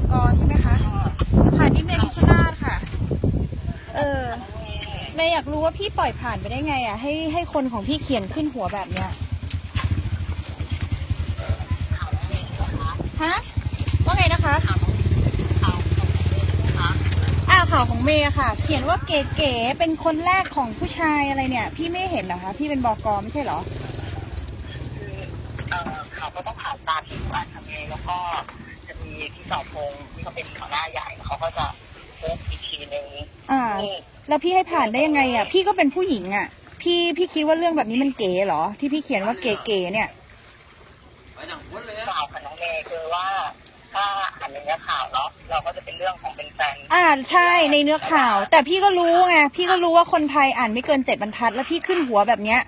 บกใช่ไหมคะ ค่ะนี่เมย์พิชนาธค่ะ เออเมย์อยากรู้ว่าพี่ปล่อยผ่านไปได้ไงอะ ให้ให้คนของพี่เขียนขึ้นหัวแบบเนี้ย ฮะ ว่าไงนะคะ อ่าข่าวของเมย์ค่ะ เขียนว่าเก๋ๆ เป็นคนแรกของผู้ชายอะไรเนี่ย พี่ไม่เห็นเหรอคะ พี่เป็นบกไม่ใช่เหรอ คือเอ่อเขาวก็ต้องผ่านตามที่ผ่านทำเองแล้วก็ จะมีพี่ต่อพงษ์ที่เขาเป็นหัวหน้าใหญ่เขาก็จะโพสต์อีกทีหนึ่งอ่านี่แล้วพี่ให้ผ่านได้ยังไงอะ พี่ก็เป็นผู้หญิงอะ พี่พี่คิดว่าเรื่องแบบนี้มันเก๋เหรอ ที่พี่เขียนว่าเก๋ๆเนี่ยข่าวกับน้องเมย์คือว่าถ้าอ่านในเนื้อข่าวเนาะเราก็จะเป็นเรื่องของเป็นแฟนอ่านใช่ในเนื้อข่าว แต่พี่ก็รู้ไงพี่ก็รู้ว่าคนไทยอ่านไม่เกินเจ็ดบรรทัด แล้วพี่ขึ้นหัวแบบเนี้ย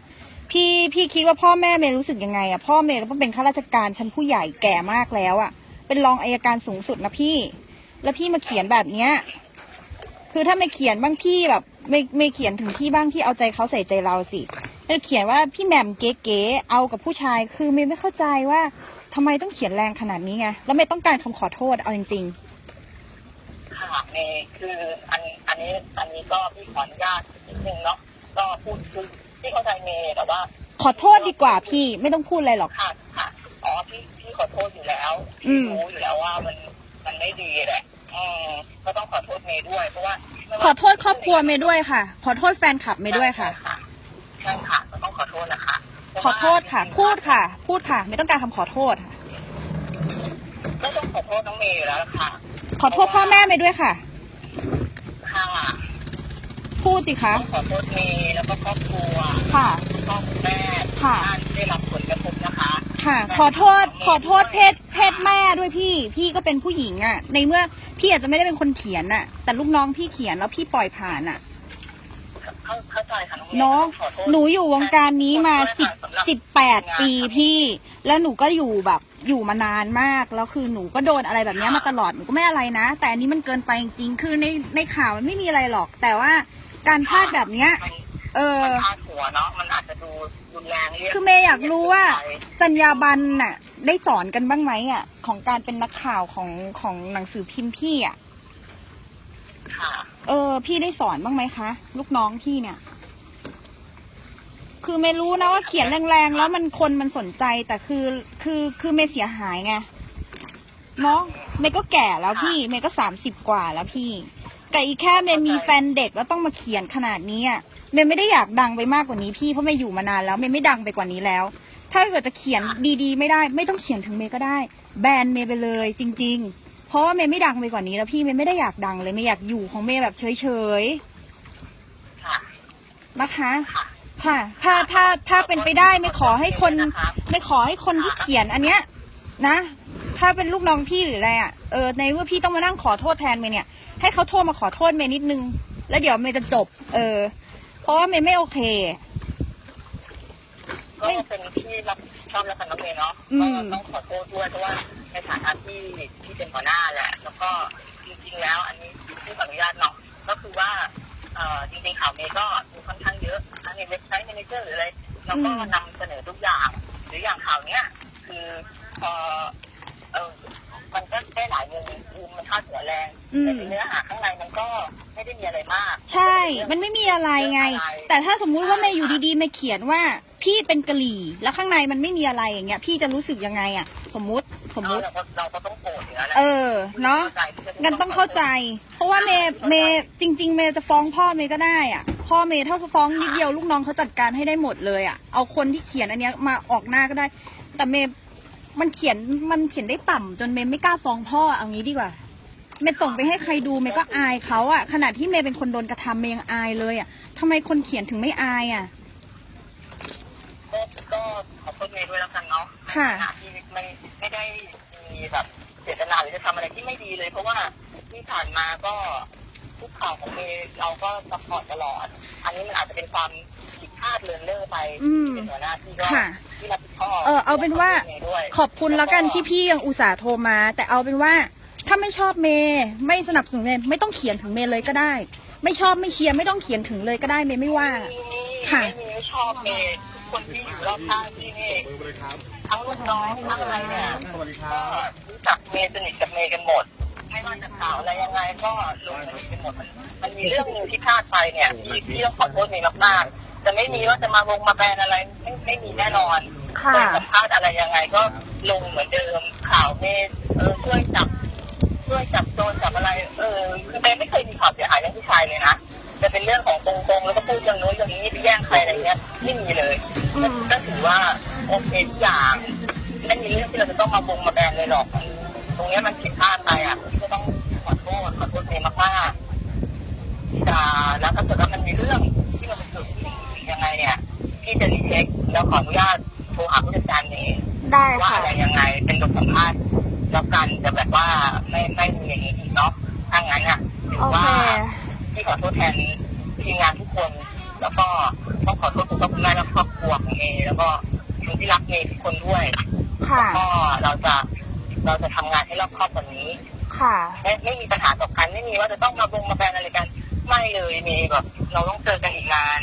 พี่พี่คิดว่าพ่อแม่เมย์รู้สึกยังไงอะพ่อเมย์ก็เป็นข้าราชการชั้นผู้ใหญ่แก่มากแล้วอะ เป็นรองอายการสูงสุดนะพี่ แล้วพี่มาเขียนแบบเนี้ย คือถ้าไม่เขียนบ้างพี่แบบ ไม่ไม่เขียนถึงที่บ้างที่เอาใจเขาใส่ใจเราสิแล้วเขียนว่าพี่แหม่มเก๋ๆเอากับผู้ชายคือเมย์ไม่เข้าใจว่าทำไมต้องเขียนแรงขนาดนี้ไงแล้วเมย์ต้องการคำขอโทษเอาจริงๆค่ะเมย์คืออันอันนี้อันนี้ก็พี่ขออนุญาตนิดนึงเนาะก็พูดคือพี่เข้าใจเมย์แต่ว่า ขอโทษดีกว่าพี่ไม่ต้องพูดอะไรหรอกค่ะค่ะอ๋อพี่พี่ ขอโทษอยู่แล้วอืพี่มรู้อยู่แล้วว่ามันมันไม่ดีแหละอืมก็ต้องขอโทษเมย์ด้วย เพราะว่าไม่ว่าขอโทษครอบครัวเมย์ด้วยค่ะ ขอโทษแฟนคลับเมย์ด้วยค่ะ ใช่ค่ะก็ต้องขอโทษนะคะขอโทษค่ะ พูดค่ะ พูดค่ะ ไม่ต้องการคำขอโทษค่ะ ก็ต้องขอโทษน้องเมย์อยู่แล้วล่ะค่ะขอโทษพ่อแม่เมย์ด้วยค่ะ ค่ะพูดสิคะต้องขอโทษเมย์แล้วก็ครอบครัว ค่ะ พ่อคุณแม่ค่ะ ท่านที่ได้รับผลกระทบนะคะ ค่ะ ขอโทษ ขอโทษเพศเพศแม่ด้วยพี่ พี่ก็เป็นผู้หญิงอะ่ะ ในเมื่อพี่อาจจะไม่ได้เป็นคนเขียนน่ะ แต่ลูกน้องพี่เขียนแล้วพี่ปล่อยผ่านอะเข้าเข้าใจค่ะน้องเมย์เนาะขอโทษหนูอยู่วงการนี้มาสิบสิบแปดปีพี่ แล้วหนูก็อยู่แบบอยู่มานานมาก แล้วคือหนูก็โดนอะไรแบบเนี้ยมาตลอด หนูก็ไม่อะไรนะ แต่อันนี้มันเกินไปจริงๆ คือในในข่าวมันไม่มีอะไรหรอก แต่ว่าการพลาดแบบเนี้ยมัน เออ มันพาดหัวเนาะมันอาจจะดูรุนแรงเรียกคือเมย์อยากรู้ว่า จรรยาบรรณน่ะ ได้สอนกันบ้างไหมอะ ของการเป็นนักข่าวของของหนังสือพิมพ์พี่อะ ค่ะเออ พี่ได้สอนบ้างไหมคะ ลูกน้องพี่เนี่ย คือไม่รู้นะว่าเขียนแรงๆแล้วมันคนมันสนใจแต่คือคือคือเมย์เสียหายไงเนาะเมย์ก็แก่แล้วพี่เมย์ก็สามสิบกว่าแล้วพี่ แต่อีกแค่เมย์มีแฟนเด็กแล้วต้องมาเขียนขนาดนี้อะ เมย์ไม่ได้อยากดังไปมากกว่านี้พี่เพราะเมย์อยู่มานานแล้วเมย์ไม่ดังไปกว่านี้แล้ว ถ้าเกิดจะเขียนดีๆ ไม่ได้ ไม่ต้องเขียนถึงเมย์ก็ได้ แบนเมย์ไปเลยจริง ๆ เพราะว่าเมย์ไม่ดังไปกว่านี้แล้วพี่เมย์ไม่ได้อยากดังเลยเมย์อยากอยู่ของเมย์แบบเฉยๆค่ะนะคะค่ะค่ะ ถ้าถ้าถ้าเป็นไปได้ไม่ขอให้คนไม่ขอให้คนที่เขียนอันเนี้ย นะ ถ้าเป็นลูกน้องพี่หรืออะไรอะเออในเมื่อพี่ต้องมานั่งขอโทษแทนเมย์เนี่ยให้เขาโทรมาขอโทษเมย์นิดนึง แล้วเดี๋ยวเมย์จะจบ เออ เพราะว่าเมย์ไม่โอเค ก็เป็นที่รับผิดชอบแล้วกันน้องเมย์เนาะอืก็ม ต้องขอโทษด้วยเพราะว่าในฐานะที่ที่เป็นหัวหน้าแหละ แล้วก็จริงๆแล้วอันนี้ที่ขออนุญาตเนาะก็คือว่าเอ่อจริงๆข่าวเมย์ก็มีค่อนข้างเยอะทั้งในเว็บไซต์ m ม n เจอร์หรืออะไรแล้วก็นำเสนอทุกอย่าง หรืออย่างข่าวเนี้ยคือพอเออมันก็ได้หลายมุมมุมมันพาดหัวแรง อืมแต่เนื้อหาข้างในมันก็ ไม่ได้มีอะไรมาก ใช่ มันไม่มีอะไรไง แต่ถ้าสมมุติว่าเมย์อยู่ดีๆเมย์เขียนว่า พี่เป็นกะหรี่ แล้วข้างในมันไม่มีอะไรอย่างเงี้ย พี่จะรู้สึกยังไงอะสมมุติสมมุติ เราก็เราก็ต้องโกรธอยู่แล้วแหละเออ เนาะงั้นต้องเข้าใจ เพราะว่าเมย์เมย์จริง ๆ เมย์จะฟ้องพ่อเมย์ก็ได้อะพ่อเมย์ถ้าฟ้องนิดเดียวลูกน้องเขาจัดการให้ได้หมดเลยอะเอาคนที่เขียนอันเนี้ยมาออกหน้าก็ได้ แต่เมย์มันเขียนมันเขียนได้ต่ำจนเมย์ไม่กล้าฟ้องพ่อเอางี้ดีกว่า เมย์ส่งไปให้ใครดูเมย์ก็อายเขาอะขนาดที่เมย์เป็นคนโดนกระทำเมย์ยังอายเลยอะทำไมคนเขียนถึงไม่อายอะก็ก็ขอโทษเมย์ด้วยแล้วกันเนาะค่ะในฐานะที่ไม่ไม่ได้มีแบบเจตนาหรือจะทำอะไรที่ไม่ดีเลย เพราะว่าที่ผ่านมาก็ทุกข่าวของเมย์เราก็ซัพพอร์ตตลอด อันนี้มันอาจจะเป็นความผิดพลาดเลินเล่อไปอืมที่เป็นหัวหน้าที่ก็ค่ะ ที่รับผิดชอบเออเอาเป็นว่า ขอโทษเมย์ด้วยขอบคุณแล้วกันที่พี่ยังอุตส่าห์โทรมา แต่เอาเป็นว่า ถ้าไม่ชอบเมย์ไม่สนับสนุนเมย์ไม่ต้องเขียนถึงเมย์เลยก็ได้ ไม่ชอบไม่เชียร์ไม่ต้องเขียนถึงเลยก็ได้เมย์ไม่ว่า ค่ะไม่มีไม่ชอบเมย์ทุกคนที่อยู่รอบข้างที่นี่ทั้งลูกน้องทั้งอะไรเนี่ยสวัสดีครัก็บรู้จักเมย์สนิทกับเมย์กันหมดไม่ว่าจะข่าวอะไรยังไงก็ลงไปหมดมันมันมีเรื่องหนึงที่พลาดไปเนี่ยที่ที่ต้องขอโทษเมย์มากๆจะไม่มีว่าจะมาวงมาแบนอะไรไม่ไม่มีแน่นอนค่ะเคยสัมภาษณ์อะไรยังไงก็ลงเหมือนเดิมข่าวเมย์เออช่วยจับ ช่วยจับโจรจับอะไร เออคือเมย์ไม่เคยมีข่าวเสียหายเรื่องผู้ชายเลยนะจะเป็นเรื่องของตรงๆแล้วก็พูดเรื่องนู้นเรื่องนี้ไปแย่งใครอะไรเงี้ยไม่มีเลยอืมก็ถือว่าโอเคทุกอย่างไม่มีเรื่องที่เราจะต้องมาวงมาแบนเลยหรอก ตรงเนี้ยมันผิดพลาดไปอะพี่ก็ต้องขอโทษขอโทษเองมากๆจะแล้วถ้าเกิดว่ามันมีเรื่องที่มันเป็นจุดที่ยังไงเนี่ยพี่จะรีเช็คแล้วขออนุญาตโทรหาผู้จัดการเองได้ว่าค่ะอะไรยังไงเป็นบทสัมภาษณ์ แล้วกันจะแบบว่าไม่ไม่มีอย่างนี้อีกเนาะถ้างั้นอะถืโออเคว่าพี่ขอโทษแทนทีมงานทุกคน แล้วก็ต้องขอโทษคุณพ่อคุณแม่และครอบครัวของเมย์แล้วก็คนที่รักเมย์ทุกคนด้วยค่ะก็เราจะเราจะทำงานให้รอบครอบกว่านี้ ค่ะไม่ไม่มีปัญหาต่อกันไม่มีว่าจะต้องมาบงมาแบนอะไรกันไม่เลยเมย์แบบเราต้องเจอกันอีกนาน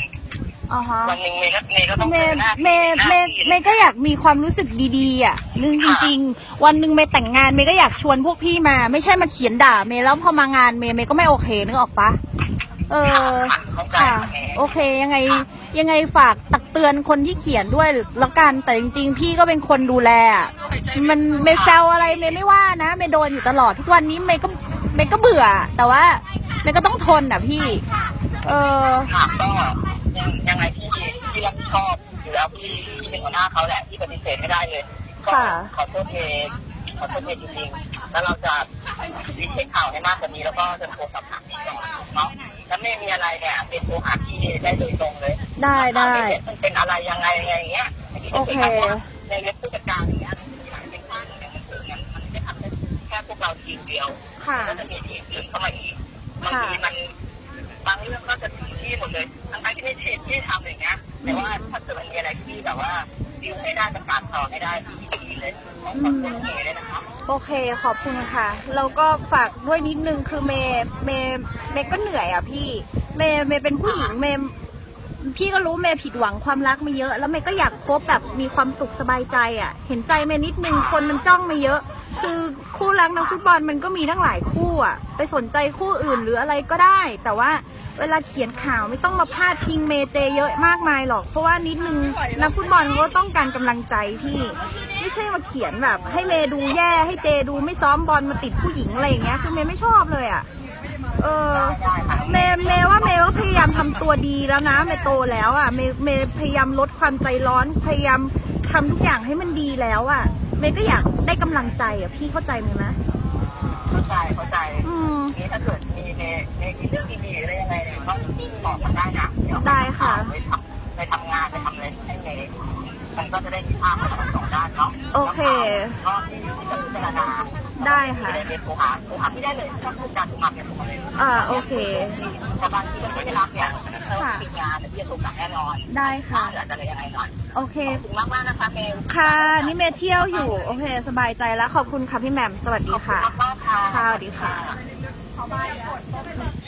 อ่าฮะวันหนึ่งเมย์ก็เมย์ก็ต้องเมเจอย์หน้าเมที่ย์หน้าเมย์ที่ เมย์ก็อยากมีความรู้สึกดีๆอะนึงจริง ๆ วันหนึ่งเมย์แต่งงานเมย์ก็อยากชวนพวกพี่มา ไม่ใช่มาเขียนด่าเมย์แล้วพอมางานเมย์เมย์ก็ไม่โอเคนึกออกปะเออค่ะเข้าใจค่ะค่ะเมย์โอเคยังไงยังไงฝากตักเตือนคนที่เขียนด้วยหรือแล้วกันแต่จริง ๆ พี่ก็เป็นคนดูแลอะมันเมย์แซวอะไรเมย์ไม่ว่านะเมย์โดนอยู่ตลอดทุกวันนี้เมย์ก็เมย์ก็เบื่อ แต่ว่าเมย์ก็ต้องทนอะพี่ เออค่ะก็ยังยังไงที่ที่รับผิดชอบอยู่ แล้วพี่ที่เป็นหัวหน้าเขาแหละที่ปฏิเสธไม่ได้เลยก็ค่ะ ขอโทษเมย์ขอโทษเมย์จริงๆแล้วเราจะรีเช็คข่าวให้มากกว่านี้แล้วก็จะโทรสอบถามพี่ก่อนเนาะแล้วไม่มีอะไรเนี่ยเป็นโทรหาพี่ได้โดยตรงเลยได้ได้มันเป็นอะไรยังไงอะไรอย่างเงี้ยโอเคในเว็บผู้จัดการอย่างเงี้ยเป็นบ้านอย่างเงี้ยมันมันไม่ได้ทำได้แค่พวกเราทีมเดียว ค่ะ ก็จะมีทีมอื่นเข้ามาอีกบางทีมันบางเรื่องก็จะถึงที่หมดเลยทั้งๆที่ไม่ใช่ที่ทำอย่างเงี้ย แต่ว่าถ้าเกิดมันมีอะไรที่แบบว่าดิวให้ได้จะตามต่อให้ได้ที่ดีเลยขอบคุณเอเลยนะคะโอเคขอบคุณค่ะแล้วก็ฝากด้วยนิดนึงคือเมย์เมย์เมย์ก็เหนื่อยอะพี่ เมย์เมย์เป็นผู้หญิงเมย์ พี่ก็รู้เมย์ผิดหวังความรักมาเยอะ แล้วเมย์ก็อยากคบแบบมีความสุขสบายใจอะ เห็นใจเมย์นิดนึงคนมันจ้องมาเยอะ คือคู่รักนักฟุตบอลมันก็มีทั้งหลายคู่อะ ไปสนใจคู่อื่นหรืออะไรก็ได้ แต่ว่าเวลาเขียนข่าวไม่ต้องมาพาดพิงเมย์เจเยอะมากมายหรอก เพราะว่านิดนึงนักฟุตบอลเขาก็ต้องการกำลังใจพี่ ไม่ใช่มาเขียนแบบ ให้เมย์ดูแย่ให้เจดูไม่ซ้อมบอลมาติดผู้หญิงอะไรอย่างเงี้ยคือเมย์ไม่ชอบเลยอะ ทำตัวดีแล้วนะเมย์โตแล้วอะเมย์เมย์พยายามลดความใจร้อนพยายามทำทุกอย่างให้มันดีแล้วอะ เมย์ก็อยากได้กำลังใจอะพี่เข้าใจเมย์ไหมเข้าใจเข้าใจอืมนี่ถ้าเกิดมีในในเรื่องดีๆหรือยังไงเนี่ยก็บอกมาได้นะเดี๋ยวได้ค่ะไปทำไปทำงานไปทำอะไรให้เมย์มันก็จะได้มีภาพทั้งสองด้านเนาะโอเคก็ที่ที่จะพิจารณา ได้ค่ะไม่ได้เป็นโทรหาโทรหาไม่ได้เลยถ้าพูดจาถูกมาเนี่ยโทรมาเลยอ่าโอเค แต่บางทีมันไม่ได้รับเนี่ยเขาติดงานที่จะถูกกลับแน่นอนได้ค่ะหรืออาจจะอะไรยังไงหน่อยโอเค ขอบคุณมากมากๆนะคะเมย์ค่ะ นี่เมย์เที่ยวอยู่ โอเค สบายใจแล้ว ขอบคุณค่ะพี่แหม่ม สวัสดีค่ะขอบคุณมากๆค่ะค่ะสวัสดีค่ะค่ะ